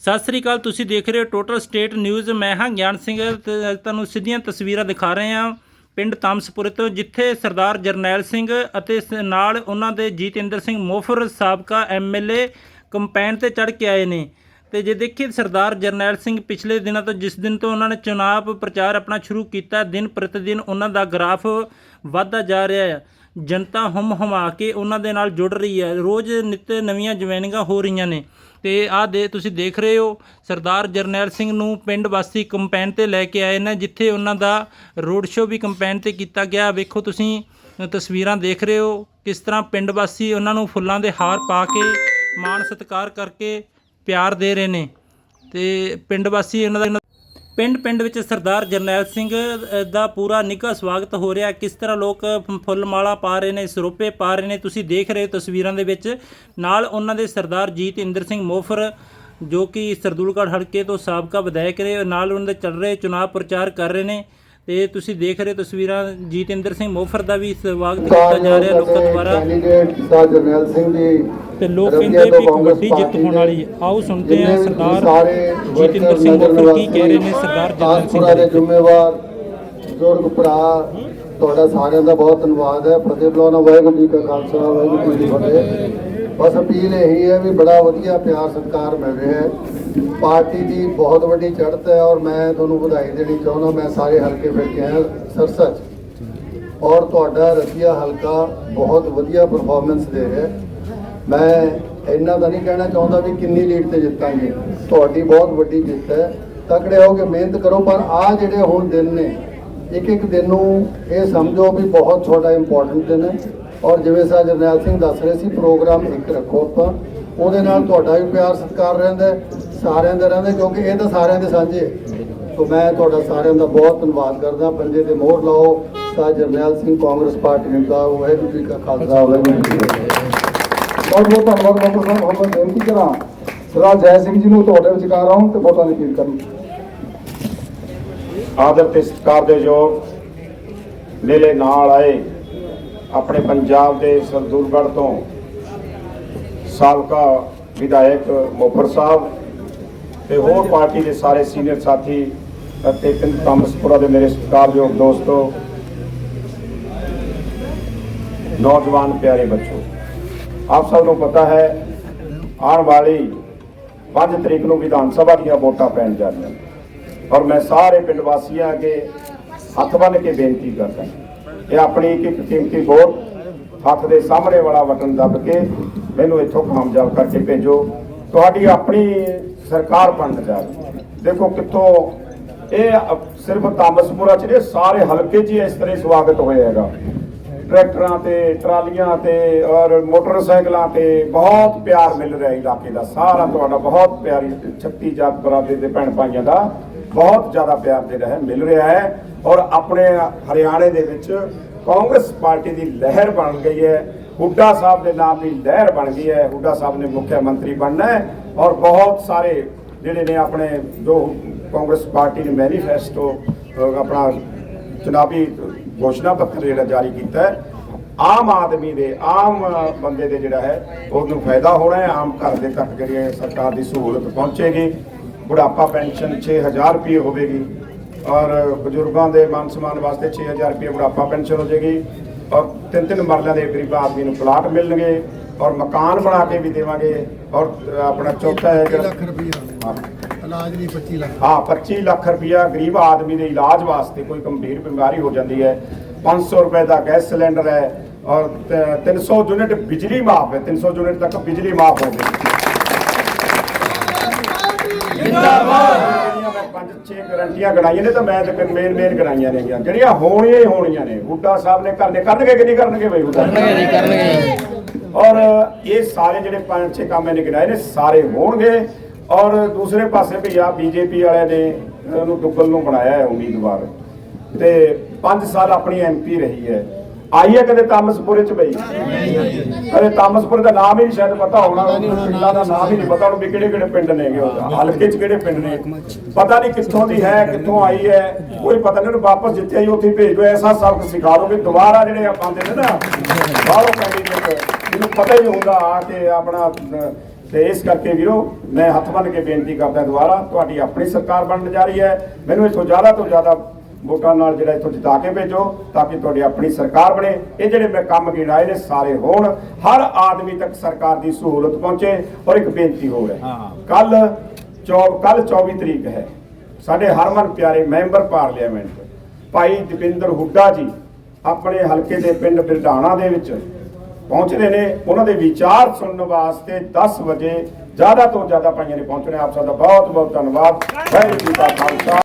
ਸਤਿ ਸ੍ਰੀ ਅਕਾਲ, ਤੁਸੀਂ ਦੇਖ ਰਹੇ ਹੋ ਟੋਟਲ ਸਟੇਟ ਨਿਊਜ਼ ਮੈਂ ਹਾਂ ਗਿਆਨ ਸਿੰਘ, ਤੇ ਤੁਹਾਨੂੰ ਸਿੱਧੀਆਂ ਤਸਵੀਰਾਂ ਦਿਖਾ ਰਹੇ ਹਾਂ ਪਿੰਡ ਤਾਮਸਪੁਰ ਤੋਂ, ਜਿੱਥੇ ਸਰਦਾਰ ਜਰਨੈਲ ਸਿੰਘ ਅਤੇ ਸ- ਨਾਲ ਉਹਨਾਂ ਦੇ ਜੀਤਿੰਦਰ ਸਿੰਘ ਮੋਫਰ ਸਾਬਕਾ ਐਮਐਲਏ ਕੰਪੈਨ ਤੇ ਚੜ ਕੇ ਆਏ ਨੇ। ਤੇ ਜੇ ਦੇਖੀਏ ਸਰਦਾਰ ਜਰਨੈਲ ਸਿੰਘ, ਪਿਛਲੇ ਦਿਨਾਂ ਤੋਂ, ਜਿਸ ਦਿਨ ਤੋਂ ਉਹਨਾਂ ਨੇ ਚੁਣਾਵ ਪ੍ਰਚਾਰ ਆਪਣਾ ਸ਼ੁਰੂ ਕੀਤਾ, ਦਿਨ ਪ੍ਰਤੀ ਦਿਨ ਉਹਨਾਂ ਦਾ ਗ੍ਰਾਫ ਵੱਧਦਾ ਜਾ ਰਿਹਾ ਹੈ। ਜਨਤਾ ਹਮ ਹਮਾ ਕੇ ਉਹਨਾਂ ਦੇ ਨਾਲ ਜੁੜ ਰਹੀ ਹੈ। ਰੋਜ਼ ਨਿੱਤ ਨਵੀਆਂ ਜੁਆਇਨਿੰਗਾਂ ਹੋ ਰਹੀਆਂ ਨੇ। ਤੇ ਆਹ ਦੇ, ਤੁਸੀਂ ਦੇਖ ਰਹੇ ਹੋ, ਸਰਦਾਰ ਜਰਨੈਲ ਸਿੰਘ ਨੂੰ ਪਿੰਡ ਵਾਸੀ ਕੰਪੈਨ ਤੇ ਲੈ ਕੇ ਆਏ ਨੇ, ਜਿੱਥੇ ਉਹਨਾਂ ਦਾ ਰੋਡ ਸ਼ੋਅ ਵੀ ਕੰਪੈਨ ਤੇ ਕੀਤਾ ਗਿਆ। ਵੇਖੋ ਤੁਸੀਂ, ਤਸਵੀਰਾਂ ਦੇਖ ਰਹੇ ਹੋ, ਕਿਸ ਤਰ੍ਹਾਂ ਪਿੰਡ ਵਾਸੀ ਉਹਨਾਂ ਨੂੰ ਫੁੱਲਾਂ ਦੇ ਹਾਰ ਪਾ ਕੇ ਮਾਣ ਸਤਿਕਾਰ ਕਰਕੇ ਪਿਆਰ ਦੇ ਰਹੇ ਨੇ। ਤੇ ਪਿੰਡ ਵਾਸੀ ਉਹਨਾਂ ਦਾ ਪਿੰਡ ਪਿੰਡ ਵਿੱਚ ਸਰਦਾਰ ਜਰਨੈਲ ਸਿੰਘ ਦਾ ਪੂਰਾ ਨਿੱਘਾ ਸਵਾਗਤ ਹੋ ਰਿਹਾ ਕਿਸ ਤਰ੍ਹਾਂ ਲੋਕ ਫੁੱਲ ਮਾਲਾ ਪਾ ਰਹੇ ਨੇ, ਸਰੋਪੇ ਪਾ ਰਹੇ ਨੇ? ਤੁਸੀਂ ਦੇਖ ਰਹੇ ਹੋ ਤਸਵੀਰਾਂ ਦੇ ਵਿੱਚ। ਨਾਲ ਉਹਨਾਂ ਦੇ ਸਰਦਾਰ ਜੀਤ ਇੰਦਰ ਸਿੰਘ ਮੋਫਰ, ਜੋ ਕਿ ਸਰਦੂਲਗੜ੍ਹ ਹਲਕੇ ਤੋਂ ਸਾਬਕਾ ਵਿਧਾਇਕ ਰਹੇ, ਨਾਲ ਉਹਨਾਂ ਦੇ ਚੱਲ ਰਹੇ ਚੁਣਾਵ ਪ੍ਰਚਾਰ ਕਰ ਰਹੇ ਨੇ। ਤੇ ਤੁਸੀਂ ਦੇਖ ਰਹੇ ਤਸਵੀਰਾਂ ਜੀਤਿੰਦਰ ਸਿੰਘ ਮੋਫਰ ਦਾ ਵੀ ਸਵਾਗਤ ਕੀਤਾ ਜਾ ਰਿਹਾ ਲੋਕਾਂ ਦੁਆਰਾ। ਕੈਂਡੀਡੇਟ ਸਰ ਜਰਨੈਲ ਸਿੰਘ ਜੀ ਤੇ ਲੋਕ ਕਹਿੰਦੇ ਵੀ ਵੱਡੀ ਜਿੱਤ ਹੋਣ ਵਾਲੀ ਹੈ। ਆਓ ਸੁਣਦੇ ਹਾਂ ਸਰਦਾਰ ਸਾਰੇ ਜੀਤਿੰਦਰ ਸਿੰਘ ਮੋਫਰ ਕੀ ਕਹਿ ਰਹੇ ਨੇ ਸਰਦਾਰ ਜਰਨੈਲ ਸਿੰਘ ਦੇ। ਜ਼ਿੰਮੇਵਾਰ ਬਜ਼ੁਰਗ ਭਰਾ ਤੁਹਾਡਾ ਸਾਰਿਆਂ ਦਾ ਬਹੁਤ ਧੰਨਵਾਦ ਹੈ। ਫਤਿਹ ਬੁਲਾਉਣਾ ਵਾਹਿਗੁਰੂ ਜੀ ਕਾ ਖਾਲਸਾ ਵਾਹਿਗੁਰੂ ਜੀ ਕੀ ਫਤਿਹ। ਬਸ ਅਪੀਲ ਇਹੀ ਹੈ ਵੀ ਬੜਾ ਵਧੀਆ ਪਿਆਰ ਸਤਿਕਾਰ ਮਿਲ ਰਿਹਾ ਹੈ। ਪਾਰਟੀ ਦੀ ਬਹੁਤ ਵੱਡੀ ਚੜ੍ਹਤ ਹੈ ਔਰ ਮੈਂ ਤੁਹਾਨੂੰ ਵਧਾਈ ਦੇਣੀ ਚਾਹੁੰਦਾ, ਮੈਂ ਸਾਰੇ ਹਲਕੇ ਫਿਰ ਕੇ ਆਇਆ ਸਰਸਾ 'ਚ ਔਰ ਤੁਹਾਡਾ ਰਸੀਆ ਹਲਕਾ ਬਹੁਤ ਵਧੀਆ ਪਰਫਾਰਮੈਂਸ ਦੇ ਰਿਹਾ ਮੈਂ ਇੰਨਾ ਤਾਂ ਨਹੀਂ ਕਹਿਣਾ ਚਾਹੁੰਦਾ ਵੀ ਕਿੰਨੀ ਲੀਡ ਤੇ ਜਿੱਤਾਂਗੇ। ਤੁਹਾਡੀ ਬਹੁਤ ਵੱਡੀ ਜਿੱਤ ਹੈ। ਤਕੜੇ ਹੋ ਕੇ ਮਿਹਨਤ ਕਰੋ, ਪਰ ਆ ਜਿਹੜੇ ਹੁਣ ਦਿਨ ਨੇ ਇੱਕ ਇੱਕ ਦਿਨ ਨੂੰ ਇਹ ਸਮਝੋ ਵੀ ਬਹੁਤ ਛੋਟਾ ਇੰਪੋਰਟੈਂਟ ਦਿਨ ਹੈ। ਔਰ ਜਿਵੇਂ ਸਾ ਜਰਨੈਲ ਸਿੰਘ ਦੱਸ ਰਹੇ ਸੀ, ਪ੍ਰੋਗਰਾਮ ਇੱਕ ਰੱਖੋ ਆਪਾਂ। ਉਹਦੇ ਨਾਲ ਤੁਹਾਡਾ ਵੀ ਪਿਆਰ ਸਤਿਕਾਰ ਰਹਿੰਦਾ ਸਾਰਿਆਂ ਦੇ ਰਹਿੰਦੇ, ਕਿਉਂਕਿ ਇਹ ਤਾਂ ਸਾਰਿਆਂ ਦੇ ਸਾਂਝੇ ਸੋ ਮੈਂ ਤੁਹਾਡਾ ਸਾਰਿਆਂ ਦਾ ਬਹੁਤ ਧੰਨਵਾਦ ਕਰਦਾ। ਪੰਜੇ ਤੇ ਮੋਹਰ ਲਾਓ। ਸਾ ਜਰਨੈਲ ਸਿੰਘ, ਕਾਂਗਰਸ ਪਾਰਟੀ ਦਾ ਵਾਹਿਗੁਰੂ ਜੀ ਕਾ ਖਾਲਸਾ, ਵਾਹਿਗੁਰੂ ਜੀ ਬਹੁਤ ਬਹੁਤ ਧੰਨਵਾਦ ਡਾਕਟਰ ਸਾਹਿਬ ਹੁਣ ਮੈਂ ਬੇਨਤੀ ਕਰਾਂ। ਸਰਦਾਰ ਜੈ ਸਿੰਘ ਜੀ ਨੂੰ ਤੁਹਾਡੇ ਵਿਚਕਾਰ ਆਉਣ ਤੇ ਵੋਟਾਂ ਦੀ ਅਪੀਲ ਕਰਨ। ਆਦਰ ਤੇ ਸਤਿਕਾਰ ਦੇ ਯੋਗ ਮੇਰੇ ਨਾਲ ਆਏ ਆਪਣੇ ਪੰਜਾਬ ਦੇ ਸਰਦੂਲਗੜ੍ਹ ਤੋਂ ਸਾਬਕਾ ਵਿਧਾਇਕ ਮੋਫਰ ਸਾਹਿਬ ਤੇ ਹੋਰ ਪਾਰਟੀ ਦੇ ਸਾਰੇ ਸੀਨੀਅਰ ਸਾਥੀ ਅਤੇ ਪਿੰਡ ਤਾਮਸਪੁਰਾ ਦੇ ਮੇਰੇ ਸਤਿਕਾਰਯੋਗ ਦੋਸਤੋ, ਨੌਜਵਾਨ ਪਿਆਰੇ ਬੱਚੋ, ਆਪ ਸਭ ਨੂੰ ਪਤਾ ਹੈ, ਆਉਣ ਵਾਲੀ 5 ਤਰੀਕ ਨੂੰ ਵਿਧਾਨ ਸਭਾ ਦੀਆਂ ਵੋਟਾਂ ਪੈਣ ਜਾ ਰਹੀਆਂ ਔਰ ਮੈਂ ਸਾਰੇ ਪਿੰਡ ਵਾਸੀਆਂ ਅੱਗੇ ਹੱਥ ਬੰਨ੍ਹ ਕੇ ਬੇਨਤੀ ਕਰਦਾ ਕਿ ਆਪਣੀ ਇੱਕ ਇੱਕ ਕੀਮਤੀ ਵੋਟ ਹੱਥ ਦੇ ਸਾਹਮਣੇ ਵਾਲਾ ਬਟਨ ਦੱਬ ਕੇ ਮੈਨੂੰ ਇੱਥੋਂ ਕਾਮਯਾਬ ਕਰਕੇ ਭੇਜੋ। ਤੁਹਾਡੀ ਆਪਣੀ ਸਰਕਾਰ ਬਣਨ ਜਾ ਰਹੀ ਦੇਖੋ ਕਿੱਥੋਂ ਇਹ ਸਿਰਫ ਤਾਮਸਪੁਰਾ ਚ ਨਹੀਂ, ਸਾਰੇ ਹਲਕੇ 'ਚ ਹੀ ਇਸ ਤਰ੍ਹਾਂ ਸਵਾਗਤ ਹੋਇਆ ਹੈਗਾ। ਟਰੈਕਟਰਾਂ ਤੇ, ਟਰਾਲੀਆਂ ਤੇ ਔਰ ਮੋਟਰਸਾਈਕਲਾਂ ਤੇ ਬਹੁਤ ਪਿਆਰ ਮਿਲ ਰਿਹਾ ਇਲਾਕੇ ਦਾ। ਸਾਰਾ ਤੁਹਾਡਾ ਬਹੁਤ ਪਿਆਰੀ ਛੱਤੀ ਜਾਤ ਬਰਾਦਰੀ ਦੇ ਭੈਣ ਭਾਈਆਂ ਦਾ ਬਹੁਤ ਜ਼ਿਆਦਾ ਪਿਆਰ ਦੇ ਰਿਹਾ ਹੈ ਮਿਲ ਰਿਹਾ ਹੈ। ਔਰ ਆਪਣੇ ਹਰਿਆਣੇ ਦੇ ਵਿੱਚ ਕਾਂਗਰਸ ਪਾਰਟੀ ਦੀ ਲਹਿਰ ਬਣ ਗਈ ਹੈ। ਹੁੱਡਾ ਸਾਹਿਬ ਦੇ ਨਾਮ ਦੀ ਲਹਿਰ ਬਣ ਗਈ ਹੈ। ਹੁੱਡਾ ਸਾਹਿਬ ਨੇ ਮੁੱਖ ਮੰਤਰੀ ਬਣਨਾ ਹੈ ਔਰ ਬਹੁਤ ਸਾਰੇ ਜਿਹੜੇ ਨੇ ਆਪਣੇ ਜੋ ਕਾਂਗਰਸ ਪਾਰਟੀ ਨੇ ਮੈਨੀਫੈਸਟੋ ਆਪਣਾ ਚੁਣਾਵੀ ਘੋਸ਼ਣਾ ਪੱਤਰ ਜਿਹੜਾ ਜਾਰੀ ਕੀਤਾ ਹੈ। ਆਮ ਆਦਮੀ ਦੇ, ਆਮ ਬੰਦੇ ਦੇ ਜਿਹੜਾ ਹੈ, ਉਹਨੂੰ ਫਾਇਦਾ ਹੋਣਾ ਹੈ। ਆਮ ਘਰ ਦੇ ਤੱਕ ਜਿਹੜੀ ਸਰਕਾਰ ਦੀ ਸਹੂਲਤ ਪਹੁੰਚੇਗੀ। ਬੁਢਾਪਾ ਪੈਨਸ਼ਨ 6000 ਰੁਪਏ ਹੋਵੇਗੀ ਔਰ ਬਜ਼ੁਰਗਾਂ ਦੇ ਮਾਨ ਸਨਮਾਨ ਵਾਸਤੇ 6000 ਰੁਪਏ ਬੁਢਾਪਾ ਪੈਨਸ਼ਨ ਹੋ ਜਾਏਗੀ। ਔਰ ਤਿੰਨ ਤਿੰਨ ਮਰਲਿਆਂ ਦੇ ਗਰੀਬ ਆਦਮੀ ਨੂੰ ਪਲਾਟ ਮਿਲਣਗੇ ਔਰ ਮਕਾਨ ਬਣਾ ਕੇ ਵੀ ਦੇਵਾਂਗੇ ਔਰ ਆਪਣਾ ਚੌਥਾ ਹੈ ਜਿਹੜਾ ਲੱਖ ਰੁਪਈਆ। ਇਲਾਜ ਲਈ 25 ਲੱਖ। ਹਾਂ 25 ਲੱਖ ਰੁਪਇਆ ਗਰੀਬ ਆਦਮੀ ਦੇ ਇਲਾਜ ਵਾਸਤੇ ਕੋਈ ਗੰਭੀਰ ਬਿਮਾਰੀ ਹੋ ਜਾਂਦੀ ਹੈ। 500 ਰੁਪਏ ਦਾ ਗੈਸ ਸਿਲੰਡਰ ਹੈ ਔਰ ਤ- 300 ਯੂਨਿਟ ਬਿਜਲੀ ਮਾਫ ਹੈ। 300 ਯੂਨਿਟ ਤੱਕ ਬਿਜਲੀ ਮਾਫ ਹੋ ਗਈ। ਜਿਹੜੀਆਂ ਮੈਂ ਪੰਜ ਛੇ ਗਰੰਟੀਆਂ ਗਣਾਈਆਂ ਨੇ ਤਾਂ ਮੈਂ ਤੇ ਮੇਨ ਮੇਨ ਗਣਾਈਆਂ ਨੇ ਜਿਹੜੀਆਂ ਹੋਣੀਆਂ ਹੀ ਹੋਣੀਆਂ ਨੇ। ਹੁੱਡਾ ਸਾਹਿਬ ਨੇ ਕਰਨੇ। ਕਰਨਗੇ ਕਿ ਨਹੀਂ ਕਰਨਗੇ ਬਈ ਹੁੱਡਾ ਕਰਨਗੇ ਨਹੀਂ ਕਰਨਗੇ। ਔਰ ਇਹ ਸਾਰੇ ਜਿਹੜੇ ਪੰਜ ਛੇ ਕੰਮ ਇਹਨੇ ਗਿਣਾਏ ਨੇ ਸਾਰੇ ਹੋਣਗੇ। ਔਰ ਦੂਸਰੇ ਪਾਸੇ ਵੀ ਆ ਬੀਜੇਪੀ ਵਾਲਿਆਂ ਨੇ ਉਹਨੂੰ ਦੁੱਗਲ ਨੂੰ ਬਣਾਇਆ ਹੈ ਉਮੀਦਵਾਰ। ਤੇ 5 ਸਾਲ ਆਪਣੀ ਐਮਪੀ ਰਹੀ ਹੈ। ਆਈ ਹੈ ਕਦੇ ਤਾਮਸਪੁਰੇ ਚ ਬਈ? ਕਦੇ ਤਾਮਸਪੁਰ ਦਾ ਨਾਮ ਹੀ ਨਹੀਂ ਸ਼ਾਇਦ ਪਤਾ ਹੋਣਾ ਪਿੰਡਾਂ ਦਾ ਨਾਮ ਹੀ ਨਹੀਂ ਪਤਾ, ਉਹਨੂੰ ਵੀ ਕਿਹੜੇ ਕਿਹੜੇ ਪਿੰਡ ਨੇਗੇ ਹਲਕੇ ਚ ਕਿਹੜੇ ਪਿੰਡ ਨੇ? ਪਤਾ ਨਹੀਂ ਕਿੱਥੋਂ ਦੀ ਹੈ, ਕਿੱਥੋਂ ਆਈ ਹੈ, ਕੋਈ ਪਤਾ ਨਹੀਂ, ਉਹਨੂੰ ਵਾਪਸ ਜਿੱਥੇ ਆਈ ਉੱਥੇ ਭੇਜ ਦਿਓ, ਐਸਾ ਸਬਕ ਸਿਖਾ ਦਿਓ ਵੀ ਦੁਬਾਰਾ ਜਿਹੜੇ ਆ ਨੇ ਨਾ, ਬਾਹਰੋਂ ਕੈਂਡੀਡੇਟ ਇਹਨੂੰ ਪਤਾ ਹੀ ਨਹੀਂ ਹੁੰਦਾ ਆ ਕੇ ਆਪਣਾ ਤੇ ਇਸ ਕਰਕੇ ਵੀਰੋ, ਮੈਂ ਹੱਥ ਬੰਨ੍ਹ ਕੇ ਬੇਨਤੀ ਕਰਦਾ ਦੁਬਾਰਾ, ਤੁਹਾਡੀ ਆਪਣੀ ਸਰਕਾਰ ਬਣਨ ਜਾ ਰਹੀ ਹੈ, ਮੈਨੂੰ ਇਥੋਂ ਜ਼ਿਆਦਾ ਤੋਂ ਜ਼ਿਆਦਾ ਵੋਟਾਂ ਨਾਲ ਜਿਹੜਾ ਇਥੋਂ ਜਿਤਾ ਕੇ ਭੇਜੋ ਤਾਂ ਕਿ ਤੁਹਾਡੀ ਆਪਣੀ ਸਰਕਾਰ ਬਣੇ। ਇਹ ਜਿਹੜੇ ਮੈਂ ਕੰਮ ਗਿਣਾਏ ਨੇ ਸਾਰੇ ਹੋਣ। ਹਰ ਆਦਮੀ ਤੱਕ ਸਰਕਾਰ ਦੀ ਸਹੂਲਤ ਪਹੁੰਚੇ ਔਰ ਇੱਕ ਬੇਨਤੀ ਹੋਰ ਹੈ। ਕੱਲ ਕੱਲ 24 ਤਰੀਕ ਹੈ। ਸਾਡੇ ਹਰਮਨ ਪਿਆਰੇ ਮੈਂਬਰ ਪਾਰਲੀਮੈਂਟ ਭਾਈ ਦਵਿੰਦਰ ਹੁੱਡਾ ਜੀ ਆਪਣੇ ਹਲਕੇ ਦੇ ਪਿੰਡ ਬਿਰਡਾਣਾ ਦੇ ਵਿੱਚ ਪਹੁੰਚਦੇ ਨੇ। ਉਹਨਾਂ ਦੇ ਵਿਚਾਰ ਸੁਣਨ ਵਾਸਤੇ 10 ਵਜੇ ਜ਼ਿਆਦਾ ਤੋਂ ਜ਼ਿਆਦਾ ਭਾਈਆਂ ਨੇ ਪਹੁੰਚਣਾ। ਆਪ ਸਭ ਦਾ ਬਹੁਤ ਬਹੁਤ ਧੰਨਵਾਦ। ਵਾਹਿਗੁਰੂ ਜੀ ਕਾ ਖਾਲਸਾ।